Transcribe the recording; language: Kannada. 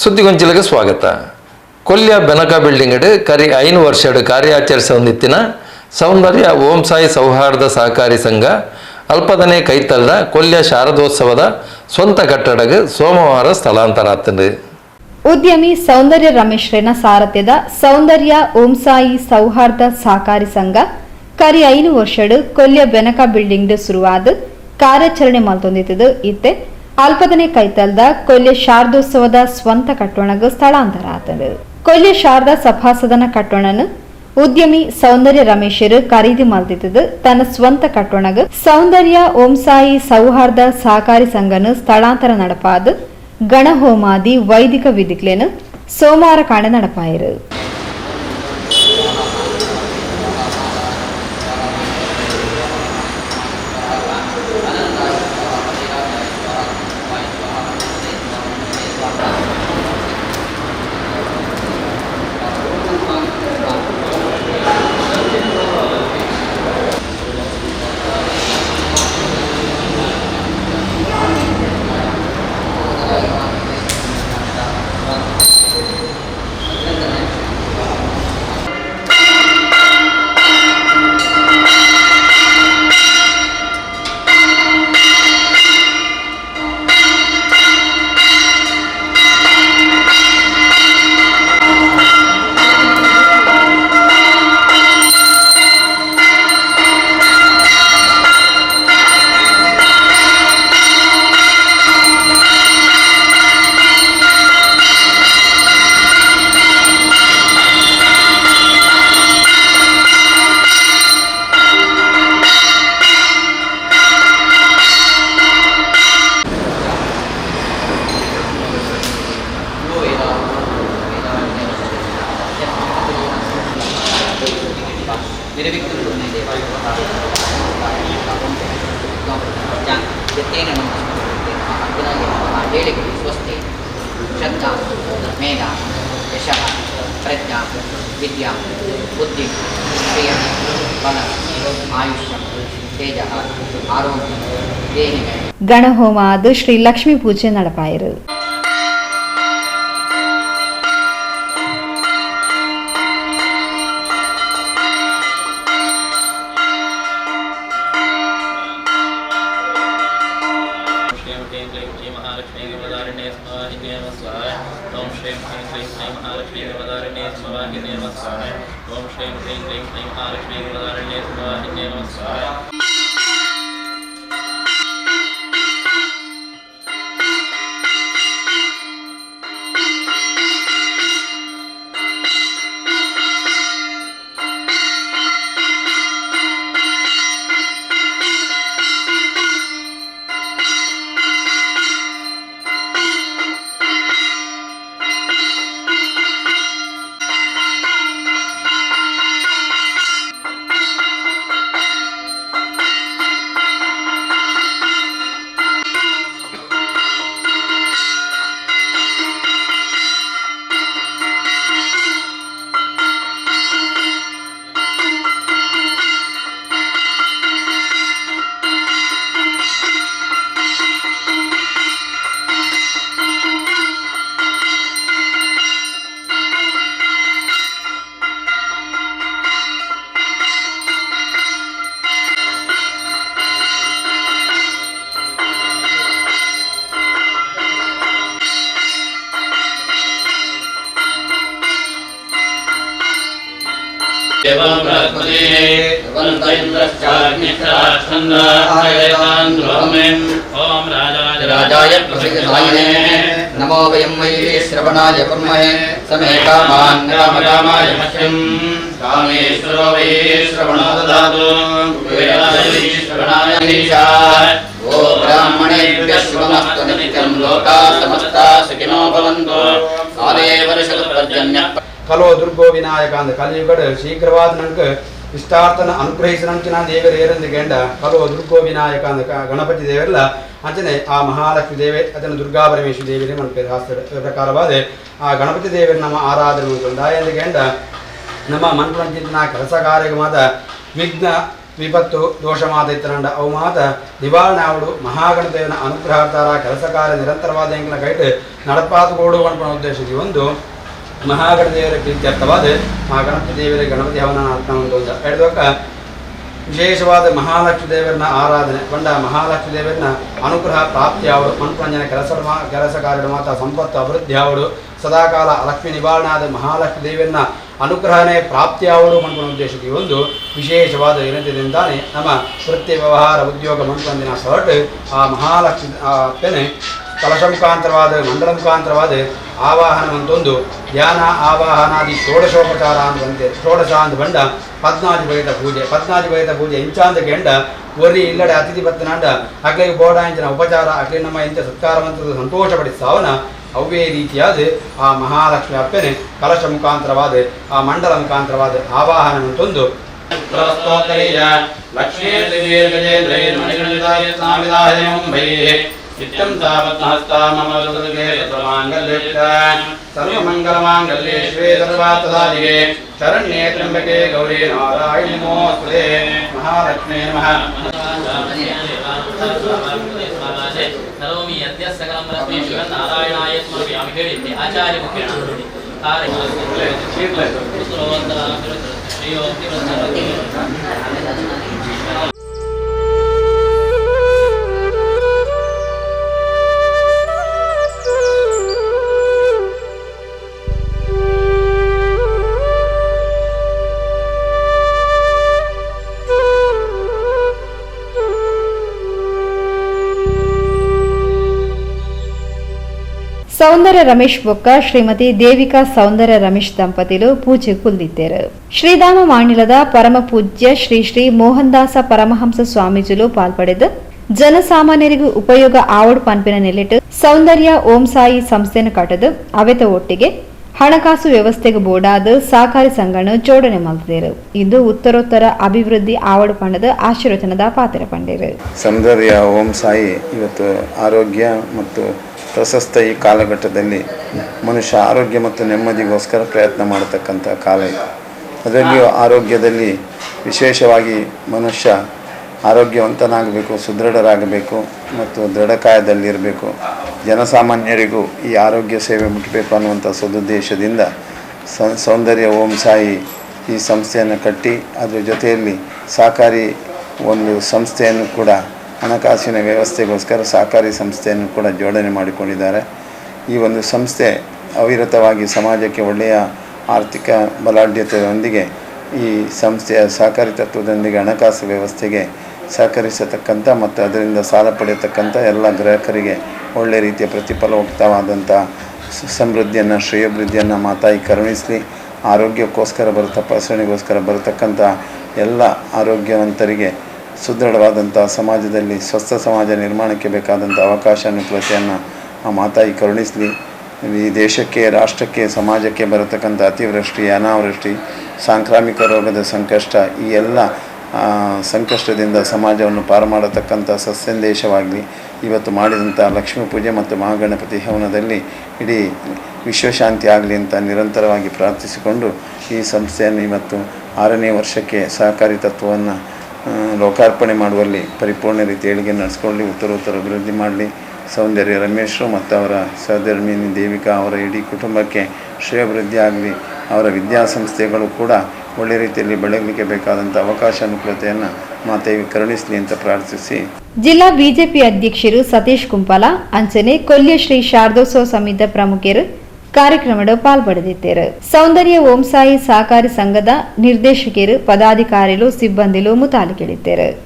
ಸುದ್ದಿಗೊಂಚಿಲಿಗೆ ಸ್ವಾಗತ. ಕೊಲ್ಯ ಬೆನಕ ಬಿಲ್ಡಿಂಗ್ ಕರಿ ಐನು ವರ್ಷಡ್ ಕಾರ್ಯಾಚರಿಸೊಂದಿತ್ತಿನ ಸೌಂದರ್ಯ ಓಂ ಸಾಯಿ ಸೌಹಾರ್ದ ಸಹಕಾರಿ ಸಂಘ ಅಲ್ಪದನೆ ಕೈತಲ್ಲದ ಕೊಲ್ಯ ಶಾರದೋತ್ಸವದ ಸ್ವಂತ ಕಟ್ಟಡಗೆ ಸೋಮವಾರ ಸ್ಥಳಾಂತರ ಆತಂದು ಉದ್ಯಮಿ ಸೌಂದರ್ಯ ರಮೇಶ್ರೇನ ಸಾರಥ್ಯದ ಸೌಂದರ್ಯ ಓಂಸಾಯಿ ಸೌಹಾರ್ದ ಸಹಕಾರಿ ಸಂಘ ಕರಿ ಐನು ವರ್ಷಡ್ ಕೊಲ್ಯ ಬೆನಕ ಬಿಲ್ಡಿಂಗ್ ಶುರುವಾದ ಕಾರ್ಯಾಚರಣೆ ಮಲ್ತೊಂದಿತ್ತು ಇತ್ತೆ. ಅಲ್ಪದನೆ ಕೈತಲ್ದ ಕೊಲ್ಯ ಶಾರದೋತ್ಸವದ ಸ್ವಂತ ಕಟ್ಟೋಣಗ ಸ್ಥಳಾಂತರ ಆತದು. ಕೊಲ್ಯ ಶಾರದಾ ಸಭಾಸದನ ಕಟ್ಟೋಣನು ಉದ್ಯಮಿ ಸೌಂದರ್ಯ ರಮೇಶರು ಖರೀದಿ ಮಲ್ದಿದ್ದದು ತನ್ನ ಸ್ವಂತ ಕಟ್ಟೋಣಗ. ಸೌಂದರ್ಯ ಓಂಸಾಯಿ ಸೌಹಾರ್ದ ಸಹಕಾರಿ ಸಂಘನು ಸ್ಥಳಾಂತರ ನಡಪಾದ. ಗಣಹೋಮಾದಿ ವೈದಿಕ ವಿಧಿಕ್ಲೇನು ಸೋಮವಾರ ಕಾಣ ನಡಪಾಯಿರು. ಯತ್ತೇನ ಹೇಳಿಕೆ ಸ್ವಸ್ತಿ ಶ್ರದ್ಧಾ ಮೇಧ ಯಶಃ ಪ್ರಜ್ಞಾ ವಿದ್ಯಾ ಬುದ್ಧಿ ಶ್ರೇಯ ಬಲ ಆಯುಷ್ಯ ತೇಜ ಆರೋಗ್ಯ ದೇಹಿಮೆ ಗಣಹೋಮ ಆದ ಶ್ರೀ ಲಕ್ಷ್ಮೀ ಪೂಜೆ ನಡಪಾಯಿರು. ह्रीं क्लीं श्री महालक्ष्मी देवदारिणे स्वाहिने नमः स्वाहा एवं बृहस्पति वन्त इन्द्रश्चाग्निश्चाच्छन्दायतान् ध्रुवमेन् ॐ राजाय प्रसिद्धायने। नमो वयं वै श्रवणाय कुर्महे समे कामान् मह्यम् कामेश्वरो वै श्रवणो ददातु। श्रवणाय ईशाय ओ ब्राह्मणेभ्यः शुभमस्तु। नित्यं लोकाः समस्ताः सुखिनो भवन्तु। काले वर्षपर्जन्यः ಕಲೋ ದುರ್ಗೋ ವಿನಾಯಕ ಅಂದ ಕಲಿಯುಗಡ ಶೀಘ್ರವಾದ ನನಗೆ ಇಷ್ಟಾರ್ಥನ ಅನುಗ್ರಹಿಸಿದಂಚಿನ ದೇವರ ಏರಂದು ಗಂಡ ಕಲೋ ದುರ್ಗೋ ವಿನಾಯಕ ಅಂದ ಗಣಪತಿ ದೇವರೆಲ್ಲ ಅಂಚನೆ ಆ ಮಹಾಲಕ್ಷ್ಮಿ ದೇವೇ ಅದನ್ನು ದುರ್ಗಾ ಪರಮೇಶ್ವರಿ ದೇವಿನೇ ಮನಪೇರು ಹಾಸ್ತ ಪ್ರಕಾರವಾದ ಆ ಗಣಪತಿ ದೇವರ ನಮ್ಮ ಆರಾಧನೆ ಉಂಟು ಎಂದು ಗಂಡ ನಮ್ಮ ಮನ್ಪುರಂಚಿನ ಕೆಲಸ ಕಾರ್ಯಮಾದ ವಿಘ್ನ, ವಿಪತ್ತು ದೋಷ ಮಾದ ಇತ್ತರಂಡ ಅವು ಮಾತ ನಿವಾರಣೆ ಆವಡು ಮಹಾಗಣದೇವನ ಅನುಗ್ರಹಾರ್ಥಾರ ಕೆಲಸ ಕಾರ್ಯ ನಿರಂತರವಾದ ಎಂಗಿನ ಕೈಟ್ ನಡಪಾತುಗೋಡು ಅನ್ಕೊಂಡು ಉದ್ದೇಶಿಸಿ ಒಂದು ಮಹಾಗಣದೇವರ ಪ್ರೀತ್ಯರ್ಥವಾದ ಮಹಾಗಣಪತಿ ಗಣಪತಿ ದೇವರ, ಗಣಪತಿ ಹವನ ಅರ್ಪಣೆ ಒಂದು ಹೇಳಿದಾಗ ವಿಶೇಷವಾದ ಮಹಾಲಕ್ಷ್ಮಿ ದೇವರನ್ನ ಆರಾಧನೆ ಬಂಡ ಮಹಾಲಕ್ಷ್ಮಿ ದೇವರನ್ನ ಅನುಗ್ರಹ, ಪ್ರಾಪ್ತಿ ಅವರು ಮನ್ಪಂಜನ ಕೆಲಸ ಕೆಲಸ ಕಾರ್ಯ ಮಾತ ಸಂಪತ್ತು, ಅಭಿವೃದ್ಧಿ ಅವರು ಸದಾಕಾಲ ಲಕ್ಷ್ಮಿ ನಿವಾರಣಾದ ಮಹಾಲಕ್ಷ್ಮಿ ದೇವರನ್ನ ಅನುಗ್ರಹನೇ, ಪ್ರಾಪ್ತಿ ಆವಡು ಮನ್ಪನ ಉದ್ದೇಶಕ್ಕೆ ಒಂದು ವಿಶೇಷವಾದ ವಿನಂತಿಯಿಂದಾನೆ ನಮ್ಮ ವೃತ್ತಿ ವ್ಯವಹಾರ ಉದ್ಯೋಗ ಮನ್ಪಂದಿನ ಹೊರಟು ಆ ಮಹಾಲಕ್ಷ್ಮಿ ಪೆನೆ ಕಲಶ ಮುಖಾಂತರವಾದ, ಮಂಡಲ ಮುಖಾಂತರವಾದ ಆವಾಹನ ಅಂತೊಂದು ಧ್ಯಾನ, ಆವಾಹನಾದಿ ಷೋಡಶೋಪಚಾರ ಅಂತ ಬಂತೆ ಷೋಡಶ ಅಂತ ಬಂಡ ಪದ್ನಾದಿ ಬೈತ ಪೂಜೆ. ಪದ್ನಾದಿ ಬೈತ ಪೂಜೆ ಇಂಚಾಂದ ಗೆಂಡ ಒರಿ ಇಲ್ಲಡೆ ಅತಿಥಿ ಬತ್ತನಾಂಡ ಅಗ್ಲಿಗೆ ಬೋಡಾಂಚಿನ ಉಪಚಾರ ಅಗ್ಲಿ ನಮ್ಮ ಇಂಥ ಸತ್ಕಾರ ಮಂತ್ರದ ಸಂತೋಷಪಡಿಸಾವನ ಅವೇ ರೀತಿಯಾದ ಆ ಮಹಾಲಕ್ಷ್ಮಿ ಅಪ್ಪನೆ ಕಲಶ ಮುಖಾಂತರವಾದ, ಆ ಮಂಡಲ ಮುಖಾಂತರವಾದ ಆವಾಹನ ಅಂತೊಂದು ಲಕ್ಷ್ಮೀ ತಾವತ್ನಹಸ್ತಾ ಮಮ ಋತುಗೆ ಸರ್ವಮಾಂಗಲ್ಯಯುಕ್ತ ಸರ್ವಮಂಗಲಮಾಂಗಲ್ಯೇ ಶಿವೇ ಸರ್ವಾರ್ಥಸಾಧಿಕೆ ಶರಣ್ಯೇ ತ್ರ್ಯಂಬಕೆ ಗೌರಿ ನಾರಾಯಣಿ ನಮೋಸ್ತುತೆ ನಮಃ ಕರೋಮಿ ಅದ್ಯ ಸಕಲಂ ರಶ್ಮಿ ಶಿವನಾರಾಯಣಾಯ ಸ್ಮರಾಮಿ ಹೇಳಿದ್ದೆ ಆಚಾರ್ಯ ಮುಖೇಣ ಮುಖೇನ సౌందర్య రమేష్ బొక్క ಶ್ರೀಮತಿ ದೇವಿಕಾ ಸೌಂದರ್ಯ ರಮೇಶ್ ದಂಪತಿಗಳು ಪೂಜೆ ಕುಲ್ದಿದ್ದರು ಶ್ರೀಧಾಮ ಮಾಣಿಲದ ಪರಮ ಪೂಜ್ಯ ಶ್ರೀ ಶ್ರೀ ಮೋಹನ್ದಾಸ ಪರಮಹಂಸ ಸ್ವಾಮೀಜಿಲು ಪಾಲ್ಪಡೆದು ಜನಸಾಮಾನ್ಯರಿಗೂ ಉಪಯೋಗ ಆವಡು ಪನ್ಪಿನ ನೆಲೆಟ್ಟು ಸೌಂದರ್ಯ ಓಂ ಸಾಯಿ ಸಂಸ್ಥೆಯನ್ನು ಕಟ್ಟದು ಅವೆತ ಒಟ್ಟಿಗೆ ಹಣಕಾಸು ವ್ಯವಸ್ಥೆಗೆ ಬೋಡಾದ ಸಹಕಾರಿ ಸಂಘನ ಜೋಡಣೆ ಮಾಡಿದರು. ಇದು ಉತ್ತರೋತ್ತರ ಅಭಿವೃದ್ಧಿ ಆವಡು ಪಂಡದ ಆಶೀರ್ವಚನದ ಪಾತ್ರ ಪಂಡಿರು. ಸೌಂದರ್ಯ ಓಂ ಸಾಯಿ ಇವತ್ತು ಆರೋಗ್ಯ ಮತ್ತು ಪ್ರಶಸ್ತ ಈ ಕಾಲಘಟ್ಟದಲ್ಲಿ ಮನುಷ್ಯ ಆರೋಗ್ಯ ಮತ್ತು ನೆಮ್ಮದಿಗೋಸ್ಕರ ಪ್ರಯತ್ನ ಮಾಡತಕ್ಕಂಥ ಕಾಲ ಇದು. ಅದರಲ್ಲಿಯೂ ಆರೋಗ್ಯದಲ್ಲಿ ವಿಶೇಷವಾಗಿ ಮನುಷ್ಯ ಆರೋಗ್ಯವಂತನಾಗಬೇಕು, ಸುದೃಢರಾಗಬೇಕು ಮತ್ತು ದೃಢಕಾಯದಲ್ಲಿರಬೇಕು ಜನಸಾಮಾನ್ಯರಿಗೂ ಈ ಆರೋಗ್ಯ ಸೇವೆ ಮುಟ್ಟಬೇಕು ಅನ್ನುವಂಥ ಸದುದ್ದೇಶದಿಂದ ಸೌಂದರ್ಯ ಓಂ ಸಾಯಿ ಈ ಸಂಸ್ಥೆಯನ್ನು ಕಟ್ಟಿ, ಅದರ ಜೊತೆಯಲ್ಲಿ ಸಹಕಾರಿ ಒಂದು ಸಂಸ್ಥೆಯನ್ನು ಕೂಡ, ಹಣಕಾಸಿನ ವ್ಯವಸ್ಥೆಗೋಸ್ಕರ ಸಹಕಾರಿ ಸಂಸ್ಥೆಯನ್ನು ಕೂಡ ಜೋಡಣೆ ಮಾಡಿಕೊಂಡಿದ್ದಾರೆ. ಈ ಒಂದು ಸಂಸ್ಥೆ ಅವಿರತವಾಗಿ ಸಮಾಜಕ್ಕೆ ಒಳ್ಳೆಯ ಆರ್ಥಿಕ ಬಲಾಢ್ಯತೆಯೊಂದಿಗೆ ಈ ಸಂಸ್ಥೆಯ ಸಹಕಾರಿ ತತ್ವದೊಂದಿಗೆ ಹಣಕಾಸು ವ್ಯವಸ್ಥೆಗೆ ಸಹಕರಿಸತಕ್ಕಂಥ ಮತ್ತು ಅದರಿಂದ ಸಾಲ ಪಡೆಯತಕ್ಕಂಥ ಎಲ್ಲ ಗ್ರಾಹಕರಿಗೆ ಒಳ್ಳೆಯ ರೀತಿಯ ಪ್ರತಿಫಲಯುಕ್ತವಾದಂಥ ಸಮೃದ್ಧಿಯನ್ನು, ಶ್ರೇಯೋಭಿವೃದ್ಧಿಯನ್ನು ಮಾತಾಯಿ ಕರುಣಿಸಲಿ. ಆರೋಗ್ಯಕ್ಕೋಸ್ಕರ ಬರ ತಪಾಸಣೆಗೋಸ್ಕರ ಬರತಕ್ಕಂಥ ಎಲ್ಲ ಆರೋಗ್ಯವಂತರಿಗೆ ಸುದೃಢವಾದಂಥ ಸಮಾಜದಲ್ಲಿ, ಸ್ವಸ್ಥ ಸಮಾಜ ನಿರ್ಮಾಣಕ್ಕೆ ಬೇಕಾದಂಥ ಅವಕಾಶ, ಅನುಕೂಲತೆಯನ್ನು ಆ ಮಾತಾಯಿ ಕರುಣಿಸಲಿ. ಈ ದೇಶಕ್ಕೆ, ರಾಷ್ಟ್ರಕ್ಕೆ, ಸಮಾಜಕ್ಕೆ ಬರತಕ್ಕಂಥ ಅತಿವೃಷ್ಟಿ, ಅನಾವೃಷ್ಟಿ, ಸಾಂಕ್ರಾಮಿಕ ರೋಗದ ಸಂಕಷ್ಟ ಈ ಎಲ್ಲ ಸಂಕಷ್ಟದಿಂದ ಸಮಾಜವನ್ನು ಪಾರು ಮಾಡತಕ್ಕಂಥ ಸಸ್ಯಂದೇಶವಾಗಲಿ, ಇವತ್ತು ಮಾಡಿದಂಥ ಲಕ್ಷ್ಮೀ ಪೂಜೆ ಮತ್ತು ಮಹಾಗಣಪತಿ ಹವನದಲ್ಲಿ ಇಡೀ ವಿಶ್ವಶಾಂತಿ ಆಗಲಿ ಅಂತ ನಿರಂತರವಾಗಿ ಪ್ರಾರ್ಥಿಸಿಕೊಂಡು ಈ ಸಂಸ್ಥೆಯನ್ನು ಇವತ್ತು ಆರನೇ ವರ್ಷಕ್ಕೆ ಸಹಕಾರಿ ತತ್ವವನ್ನು ಲೋಕಾರ್ಪಣೆ ಮಾಡುವಲ್ಲಿ ಪರಿಪೂರ್ಣ ರೀತಿ ಏಳಿಗೆ ನಡೆಸ್ಕೊಳ್ಳಿ, ಉತ್ತರೋತ್ತರ ಅಭಿವೃದ್ಧಿ ಮಾಡಲಿ. ಸೌಂದರ್ಯ ರಮೇಶರು ಮತ್ತು ಅವರ ಸಹಧರ್ಮಿನಿ ದೇವಿಕಾ ಅವರ ಇಡೀ ಕುಟುಂಬಕ್ಕೆ ಶ್ರೇಯಾಭಿವೃದ್ಧಿ ಆಗಲಿ, ಅವರ ವಿದ್ಯಾಸಂಸ್ಥೆಗಳು ಕೂಡ ಒಳ್ಳೆ ರೀತಿಯಲ್ಲಿ ಬೆಳಗಲಿಕ್ಕೆ ಬೇಕಾದಂತಹ ಅವಕಾಶ ಅನುಕೂಲತೆಯನ್ನು ಮಾತೇವಿ ಕರುಣಿಸಲಿ ಅಂತ ಪ್ರಾರ್ಥಿಸಿ. ಜಿಲ್ಲಾ ಬಿಜೆಪಿ ಅಧ್ಯಕ್ಷರು ಸತೀಶ್ ಕುಂಪಲ, ಅಂಚನೆ ಕೊಲ್ಯ ಶ್ರೀ ಶಾರದೋತ್ಸವ ಸಮಿತ ಪ್ರಮುಖರು ಕಾರ್ಯಕ್ರಮದ ಪಾಲ್ಪಡೆದಿದ್ದರು. ಸೌಂದರ್ಯ ಓಂಸಾಯಿ ಸಹಕಾರಿ ಸಂಘದ ನಿರ್ದೇಶಕರು, ಪದಾಧಿಕಾರಿಗಳು, ಸಿಬ್ಬಂದಿಗಳು ಮುತಾಲಿಕೆಳಿದ್ದರು